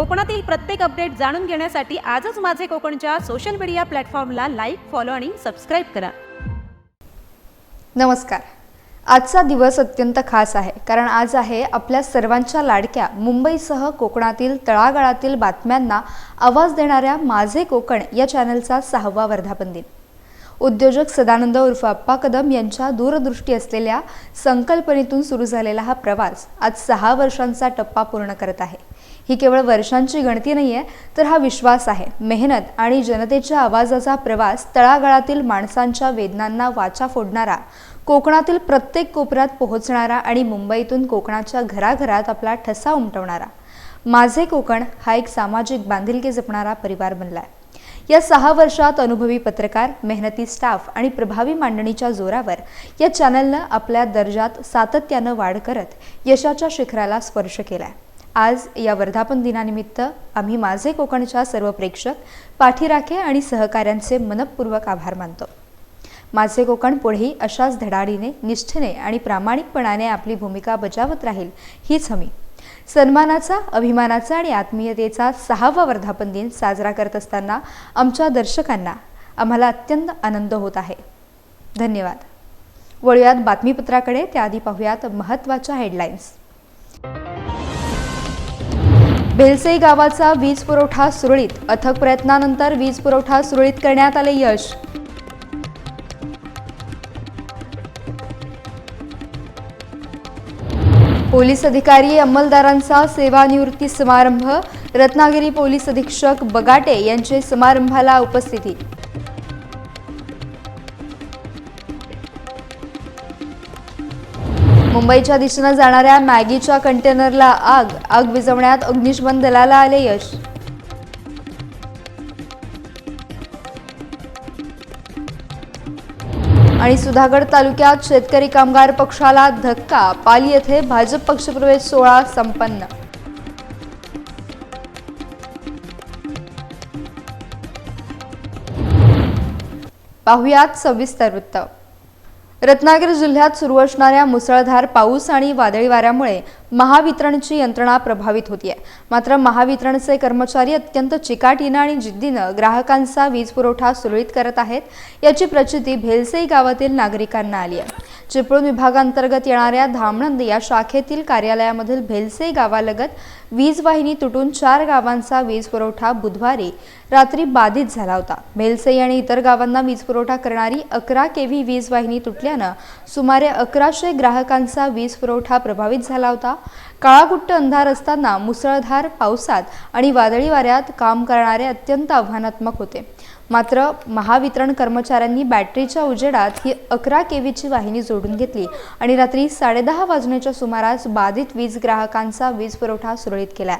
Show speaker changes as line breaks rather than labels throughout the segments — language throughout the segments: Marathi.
कोकणातील प्रत्येक अपडेट जाणून घेण्यासाठी आजच माझे कोकणच्या सोशल मीडिया प्लॅटफॉर्मला लाईक फॉलो आणि सबस्क्राईब करा.
नमस्कार. आजचा दिवस अत्यंत खास आहे कारण आज आहे आपल्या सर्वांच्या लाडक्या मुंबईसह कोकणातील तळागाळातील बातम्यांना आवाज देणाऱ्या माझे कोकण या चॅनलचा सहावा वर्धापन दिन. उद्योजक सदानंद उर्फ अप्पा कदम यांच्या दूरदृष्टी असलेल्या संकल्पनेतून सुरू झालेला हा प्रवास आज सहा वर्षांचा टप्पा पूर्ण करत आहे. ही केवळ वर्षांची गणती नाही आहे तर हा विश्वास आहे. मेहनत आणि जनतेच्या आवाजाचा प्रवास तळागाळातील माणसांच्या वेदनांना वाचा फोडणारा कोकणातील प्रत्येक कोपऱ्यात पोहोचणारा आणि मुंबईतून कोकणाच्या घराघरात आपला ठसा उमटवणारा. माझे कोकण हा एक सामाजिक बांधिलकी जपणारा परिवार बनलाय. या सहा वर्षात अनुभवी पत्रकार मेहनती स्टाफ आणि प्रभावी मांडणीच्या जोरावर या चॅनलनं आपल्या दर्जात सातत्यानं वाढ करत यशाच्या शिखराला स्पर्श केलाय. आज या वर्धापन दिनानिमित्त आम्ही माझे कोकणच्या सर्व प्रेक्षक पाठीराखे आणि सहकाऱ्यांचे मनपूर्वक आभार मानतो. माझे कोकण पुढेही अशाच धडाडीने निष्ठेने आणि प्रामाणिकपणाने आपली भूमिका बजावत राहील हीच हमी. सन्मानाचा अभिमानाचा आणि आत्मीयतेचा सहावा वर्धापन दिन साजरा करत असताना आमच्या दर्शकांना आम्हाला अत्यंत आनंद होत आहे. धन्यवाद. वळूयात बातमीपत्राकडे त्याआधी पाहूयात महत्त्वाच्या हेडलाईन्स. भेलसई गावाचा वीज पुरवठा सुरळीत. अथक प्रयत्नानंतर वीज पुरवठा सुरळीत करण्यात आले यश. पोलीस अधिकारी अंमलदारांचा सेवानिवृत्ती समारंभ. रत्नागिरी पोलीस अधीक्षक बगाटे यांचे समारंभाला उपस्थिती. मुंबईच्या दिशेनं जाणाऱ्या मॅगीच्या कंटेनरला आग आग विझवण्यात अग्निशमन दलाला आले यश. आणि सुधागड तालुक्यात शेतकरी कामगार पक्षाला धक्का पाली येथे भाजप पक्षप्रवेश सोहळा संपन्न. पाहुयात सविस्तर वृत्त. रत्नागिरी जिल्ह्यात सुरू असणाऱ्या मुसळधार पाऊस आणि वादळी वाऱ्यामुळे महावितरणची यंत्रणा प्रभावित होतीये. मात्र महावितरणचे कर्मचारी अत्यंत चिकाटीनं आणि जिद्दीनं ग्राहकांचा वीज पुरवठा सुरळीत करत आहेत याची प्रचिती भेलसई गावातील नागरिकांना आली आहे चिपळूण विभागांतर्गत येणाऱ्या धामणंद या शाखेतील कार्यालयामधील भेलसे गावालगत वीज वाहिनी तुटून चार गावांचा वीज पुरवठा बुधवारी रात्री बाधित झाला होता. भेलसे आणि इतर गावांना वीज पुरवठा करणारी अकरा केव्ही वीज वाहिनी तुटल्यानं सुमारे अकराशे ग्राहकांचा वीज पुरवठा प्रभावित झाला होता. काळाकुट्ट अंधार असताना मुसळधार पावसात आणि वादळी वाऱ्यात काम करणारे अत्यंत आव्हानात्मक होते. मात्र महावितरण कर्मचाऱ्यांनी बॅटरीच्या उजेडात ही अकरा केवीची वाहिनी जोडून घेतली आणि रात्री साडेदहा वाजण्याच्या सुमारास बाधित वीज ग्राहकांचा वीज पुरवठा सुरळीत केला.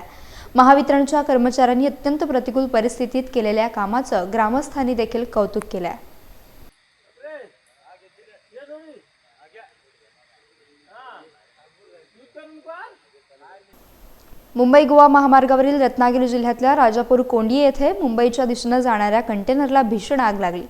महावितरणच्या कर्मचाऱ्यांनी अत्यंत प्रतिकूल परिस्थितीत केलेल्या कामाचं ग्रामस्थांनी देखील कौतुक केलं आहे मुंबई गोवा महामार्गावरील रत्नागिरी जिल्ह्यातल्या राजापूर कोंडी येथे मुंबईच्या दिशेनं जाणाऱ्या कंटेनरला भीषण आग लागली.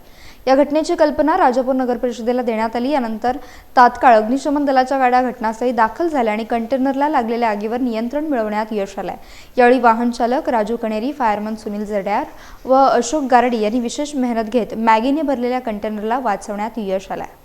या घटनेची कल्पना राजापूर नगर परिषदेला देण्यात आली. यानंतर तात्काळ अग्निशमन दलाच्या गाड्या घटनास्थळी दाखल झाल्या आणि कंटेनरला लागलेल्या आगीवर नियंत्रण मिळवण्यात यश आलंय. यावेळी वाहन चालक राजू कणेरी फायरमन सुनील जड्यार व अशोक गारडी यांनी विशेष मेहनत घेत मॅगीने भरलेल्या कंटेनरला वाचवण्यात यश आलंय.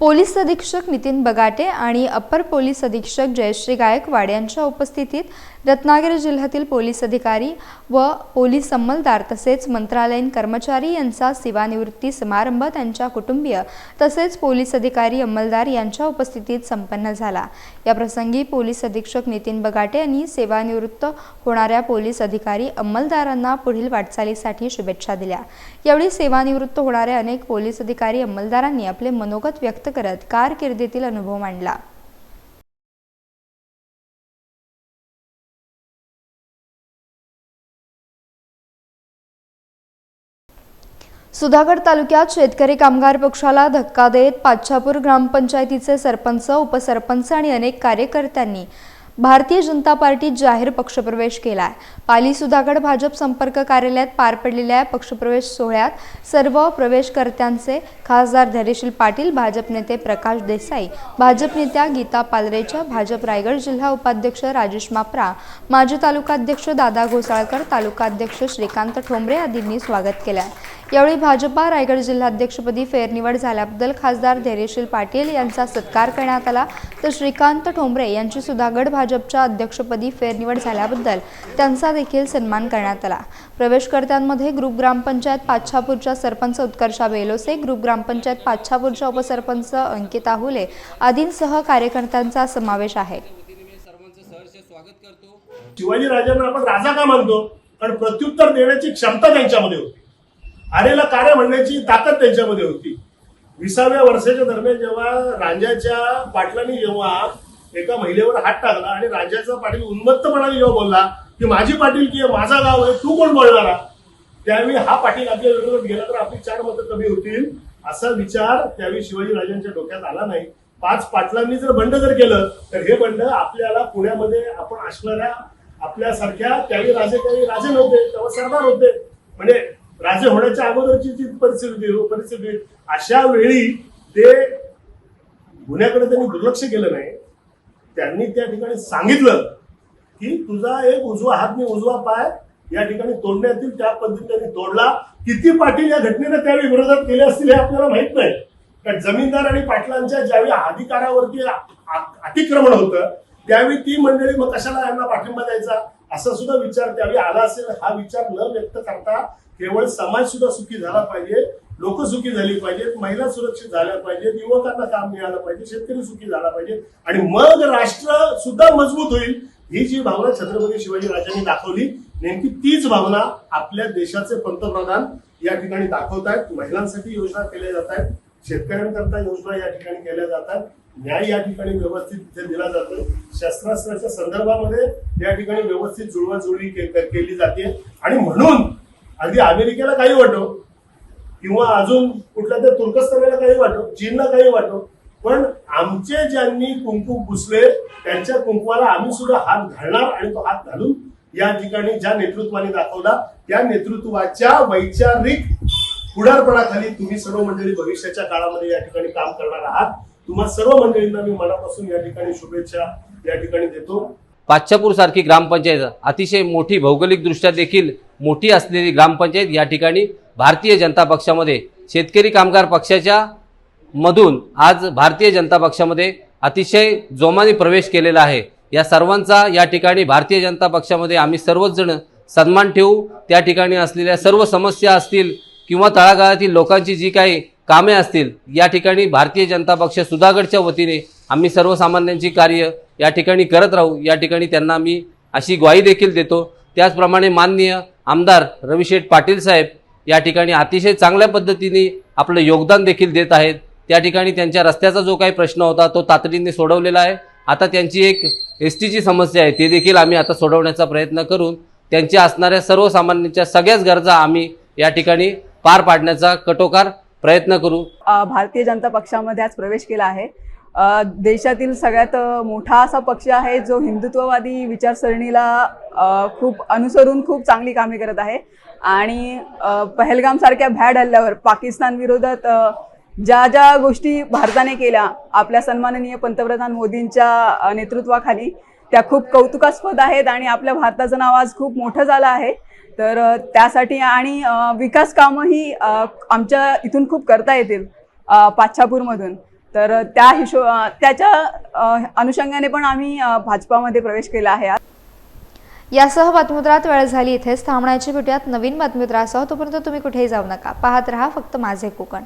पोलीस अधीक्षक नितीन बगाटे आणि अपर पोलीस अधीक्षक जयश्री गायकवाड यांच्या उपस्थितीत रत्नागिरी जिल्ह्यातील पोलीस अधिकारी व पोलीस अंमलदार तसेच मंत्रालयीन कर्मचारी यांचा सेवानिवृत्ती समारंभ त्यांच्या कुटुंबीय तसेच पोलीस अधिकारी अंमलदार यांच्या उपस्थितीत संपन्न झाला. या प्रसंगी पोलीस अधीक्षक नितीन बगाटे यांनी सेवानिवृत्त होणाऱ्या पोलीस अधिकारी अंमलदारांना पुढील वाटचालीसाठी शुभेच्छा दिल्या. यावेळी सेवानिवृत्त होणाऱ्या अनेक पोलीस अधिकारी अंमलदारांनी आपले मनोगत व्यक्त करत कारकिर्दीतील अनुभव मांडला. सुधागड तालुक्यात शेतकरी कामगार पक्षाला धक्का देत पाच्छापूर ग्रामपंचायतीचे सरपंच उपसरपंच आणि अनेक कार्यकर्त्यांनी भारतीय जनता पार्टीत जाहीर पक्षप्रवेश केला आहे पाली सुधागड भाजप संपर्क कार्यालयात पार पडलेल्या पक्षप्रवेश सोहळ्यात सर्व प्रवेशकर्त्यांचे खासदार धैर्यशील पाटील भाजप नेते प्रकाश देसाई भाजप नेत्या गीता पालरेच्या भाजप रायगड जिल्हा उपाध्यक्ष राजेश मापरा माजी तालुकाध्यक्ष दादा घोसाळकर तालुकाध्यक्ष श्रीकांत ठोंबरे आदींनी स्वागत केलं आहे यावेळी भाजपा रायगड जिल्हाध्यक्षपदी फेरनिवड झाल्याबद्दल खासदार धैर्यशील पाटील यांचा सत्कार करण्यात आला. तर श्रीकांत ठोंबरे यांची सुधागड भाजपच्या अध्यक्षपदी फेरनिवड झाल्याबद्दल त्यांचा देखील सन्मान करण्यात आला. प्रवेशकर्त्यांमध्ये ग्रुप ग्रामपंचायत पाच्छापूरच्या सरपंच उत्कर्षा बेलोसे ग्रुप ग्रामपंचायत पाच्छापूरच्या उपसरपंच अंकिता हुले आदींसह कार्यकर्त्यांचा समावेश आहे.
शिवाजी राजांना आपण राजा का मानतो कारण प्रत्युत्तर देण्याची क्षमता त्यांच्यामध्ये होती. आरेला कार्य म्हणण्याची ताकद त्यांच्यामध्ये होती. विसाव्या वर्षाच्या दरम्यान जेव्हा राजाच्या पाटलांनी जेव्हा एका महिलेवर हात टाकला आणि राजाचा पाटील उन्मत्तपणाने जेव्हा बोलला की माझी पाटील की माझा गाव आहे तू कोण बोलणारा त्यावेळी हा पाटील आपल्या विरोधात गेला तर आपली चार मतं कमी होतील. असा विचार त्यावेळी शिवाजी राजांच्या डोक्यात आला नाही. पाच पाटलांनी जर बंड जर केलं तर हे बंड आपल्याला पुण्यामध्ये आपण असणाऱ्या आपल्यासारख्या त्यावेळी राजे त्यावेळी राजे नव्हते तेव्हा सरदार होते. म्हणजे राजे होण्याच्या अगोदरची जी परिस्थिती परिस्थिती अशा वेळी ते गुन्ह्याकडे त्यांनी दुर्लक्ष केलं नाही. त्यांनी त्या ठिकाणी सांगितलं की तुझा एक उजवा हात मी उजवा पाय या ठिकाणी तोडण्यात येईल त्या पद्धतीने तोडला. किती पाटील या घटनेनं त्यावेळी विरोधात केले असतील हे आपल्याला माहीत नाही. कारण जमीनदार आणि पाटलांच्या ज्यावेळी अधिकारावरती अतिक्रमण होतं त्यावेळी ती मंडळी मग कशाला यांना पाठिंबा द्यायचा? असा सुद्धा विचार त्यावेळी आला असेल. हा विचार न व्यक्त करता केवळ समाज सुद्धा सुखी झाला पाहिजे. लोक सुखी झाली पाहिजेत महिला सुरक्षित झाल्या पाहिजेत युवकांना काम मिळालं पाहिजे शेतकरी सुखी झाला पाहिजे. आणि मग राष्ट्र सुद्धा मजबूत होईल ही जी भावना छत्रपती शिवाजी राजांनी दाखवली नेमकी तीच भावना आपल्या देशाचे पंतप्रधान या ठिकाणी दाखवत आहेत. महिलांसाठी योजना केल्या जात आहेत शेतकऱ्यांकरता योजना या ठिकाणी केल्या जातात न्याय या ठिकाणी व्यवस्थित तिथे दिला जातो. शस्त्रास्त्राच्या संदर्भामध्ये या ठिकाणी व्यवस्थित जुळवाजुळवी केली जाते. आणि म्हणून अगदी अमेरिकेला काही वाटो किंवा अजून कुठल्या तर तुर्कस्तानाला काही वाटो चीनला काही वाटो पण आमचे ज्यांनी कुंकू पुसले त्यांच्या कुंकवाला आम्ही सुद्धा हात घालणार आणि तो हात घालून या ठिकाणी ज्या नेतृत्वाने दाखवला त्या नेतृत्वाच्या वैचारिक पुढारपणाखाली तुम्ही सर्व मंडळी भविष्याच्या काळामध्ये या ठिकाणी काम करणार आहात. तुम्हा सर्व मंडळींना मी मनापासून या ठिकाणी शुभेच्छा या ठिकाणी देतो.
पाच्छापूर सारखी ग्रामपंचायत अतिशय मोठी भौगोलिकदृष्ट्या देखील मोठी असलेली ग्रामपंचायत या ठिकाणी भारतीय जनता पक्षामध्ये शेतकरी कामगार पक्षाच्या मधून आज भारतीय जनता पक्षामध्ये अतिशय जोमाने प्रवेश केलेला आहे. या सर्वांचा या ठिकाणी भारतीय जनता पक्षामध्ये आम्ही सर्वच जण सन्मान ठेवू. त्या ठिकाणी असलेल्या सर्व समस्या असतील किंवा तळागाळातील लोकांची जी काही कामे असतील या ठिकाणी भारतीय जनता पक्ष सुधागडच्या वतीने आम्ही सर्वसामान्यांची कार्य या ठिकाणी करत राहू. या ठिकाणी त्यांना मी अशी ग्वाही देखील देतो. त्याचप्रमाणे माननीय आमदार रविशेठ पाटील साहेब या ठिकाणी अतिशय चांगल्या पद्धतीने आपलं योगदान देखील देत आहेत. त्या ठिकाणी त्यांच्या रस्त्याचा जो काही प्रश्न होता तो तातडीने सोडवलेला आहे. आता त्यांची एक एस टीची समस्या आहे ते देखील आम्ही आता सोडवण्याचा प्रयत्न करून त्यांच्या असणाऱ्या सर्वसामान्यांच्या सगळ्याच गरजा आम्ही या ठिकाणी पार पाडण्याचा कटोकार प्रयत्न करू.
भारतीय जनता पक्षामध्ये आज प्रवेश केला आहे. देशातील सगळ्यात मोठा असा पक्ष आहे जो हिंदुत्ववादी विचारसरणीला खूप अनुसरून खूप चांगली कामे करत आहे. आणि पहलगामसारख्या भॅड हल्ल्यावर पाकिस्तान विरोधात ज्या ज्या गोष्टी भारताने केल्या आपल्या सन्माननीय पंतप्रधान मोदींच्या नेतृत्वाखाली त्या खूप कौतुकास्पद आहेत आणि आपल्या भारताचा नाव आज खूप मोठं झालं आहे. तर त्यासाठी आणि विकास कामंही आमच्या इथून खूप करता येतील पाच्छापूरमधून. तर त्या हिशो त्याच्या अनुषंगाने पण आम्ही भाजपामध्ये प्रवेश केला आहे.
यासह बातमीपत्रात वेळ झाली इथेच थांबण्याची भेटूयात. नवीन बातमीपत्रासह तोपर्यंत तुम्ही कुठेही जाऊ नका. पाहत रहा फक्त माझे कोकण.